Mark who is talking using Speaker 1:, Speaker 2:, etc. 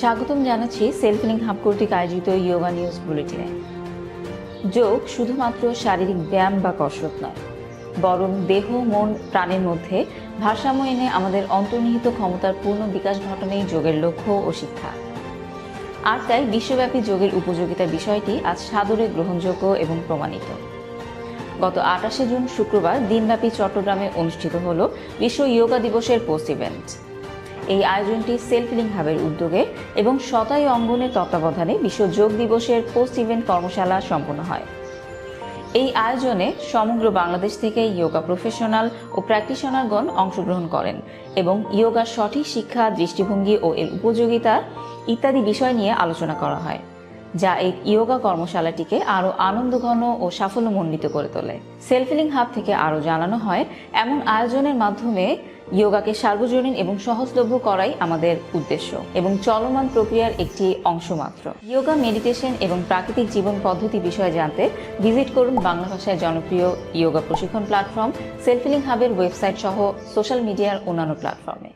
Speaker 1: স্বাগতম জানাচ্ছি self link hub কর্তৃক আয়োজিত ইয়োগা নিউজ বুলেটিনে। যোগ শুধুমাত্র শারীরিক ব্যায়াম বা কসরত নয়, বরং দেহ, মন, প্রাণের মধ্যে ভারসাম্য এনে আমাদের অন্তর্নিহিত ক্ষমতার পূর্ণ বিকাশ ঘটনেই যোগের লক্ষ্য ও শিক্ষা। আর তাই বিশ্বব্যাপী যোগের উপযোগিতার বিষয়টি আজ সাদরে গ্রহণযোগ্য এবং প্রমাণিত। গত আটাশে জুন শুক্রবার দিনব্যাপী চট্টগ্রামে অনুষ্ঠিত হল বিশ্ব ইয়োগা দিবসের পোস্ট ইভেন্ট। এই আয়োজনটি সেলফ লিং হাবের উদ্যোগে এবং শতাই অঙ্গনের তত্ত্বাবধানে বিশ্ব যোগ দিবসের পোস্ট ইভেন্ট কর্মশালা সম্পন্ন হয়। এই আয়োজনে সমগ্র বাংলাদেশ থেকে ইয়োগা প্রফেশনাল ও প্র্যাকটিশনারগণ অংশগ্রহণ করেন এবং ইয়োগার সঠিক শিক্ষা, দৃষ্টিভঙ্গি ও এর উপযোগিতা ইত্যাদি বিষয় নিয়ে আলোচনা করা হয়। যা এই ইয়োগা কর্মশালাটিকে আরও আনন্দঘন ও সাফল্যমণ্ডিত করে তোলে। সেলফিলিং হাব থেকে আরও জানানো হয়, এমন আয়োজনের মাধ্যমে ইয়োগাকে সার্বজনীন এবং সহজলভ্য করাই আমাদের উদ্দেশ্য এবং চলমান প্রক্রিয়ার একটি অংশ মাত্র। ইয়োগা, মেডিটেশন এবং প্রাকৃতিক জীবন পদ্ধতি বিষয়ে জানতে ভিজিট করুন বাংলা ভাষায় জনপ্রিয় ইয়োগা প্রশিক্ষণ প্ল্যাটফর্ম, সেলফিলিং হাবের ওয়েবসাইট সহ সোশ্যাল মিডিয়ার অন্যান্য প্ল্যাটফর্মে।